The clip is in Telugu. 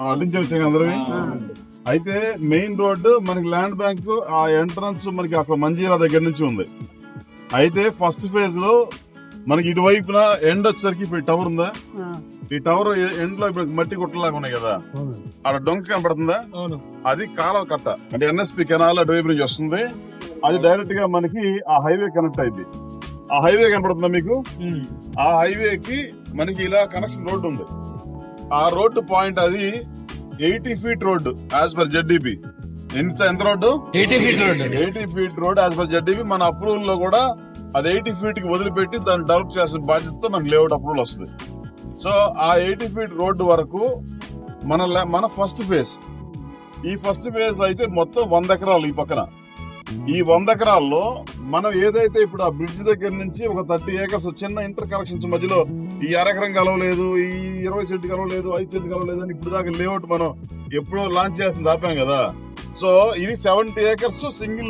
అడ్డించే విషయం అందరూ అయితే మెయిన్ రోడ్డు మనకి ల్యాండ్ బ్యాంక్ ఆ ఎంట్రన్స్ మనకి అక్కడ మంజీరా దగ్గర నుంచి ఉంది. అయితే ఫస్ట్ ఫేజ్లో మనకి ఇటువైపున ఎండ్ వచ్చేసరికి ఇప్పుడు టవర్ ఉందా? ఈ టవర్ ఎండ్లో ఇప్పుడు మట్టి గుట్టలాగా ఉన్నాయి కదా? అక్కడ డొంక కనపడుతుందా? అవును. అది కాలువ కట్ట. అంటే ఎన్ఎస్పి కెనాల్ అటువైపు నుంచి వస్తుంది. అది డైరెక్ట్గా మనకి ఆ హైవే కనెక్ట్ అయింది. ఆ హైవే కనపడుతుందా మీకు? ఆ హైవే కి మనకి ఇలా కనెక్షన్ రోడ్డు ఉంది. ఆ రోడ్డు పాయింట్ అది eighty feet road as per ZDP ఎంత ఎంత road? Eighty feet road eighty feet road as per ZDP మన అప్రూవల్లో కూడా అది ఎయిటీ ఫీట్కి వదిలిపెట్టి దాన్ని డెవలప్ చేసిన బాధ్యత మనకి లేఅవుట్ అప్రూవల్ వస్తుంది. సో ఆ ఎయిటీ ఫీట్ రోడ్డు వరకు మన మన ఫస్ట్ ఫేజ్. ఈ ఫస్ట్ ఫేజ్ అయితే మొత్తం వంద ఎకరాలు ఈ పక్కన. ఈ వంద ఎకరాల్లో మనం ఏదైతే ఇప్పుడు ఆ బ్రిడ్జ్ దగ్గర నుంచి ఒక థర్టీ ఏకర్స్ చిన్న ఇంటర్ కనెక్షన్స్ మధ్యలో ఈ అరెకరం కలవలేదు ఈ ఇరవై సెంటు కలవలేదు ఐదు సెంటు కలవలేదు అని ఇప్పుడు దాకా లేఅవుట్ మనం ఎప్పుడో లాంచ్ చేస్తుంది ఆపాం కదా. సో ఇది సెవెంటీ ఏకర్స్ సింగిల్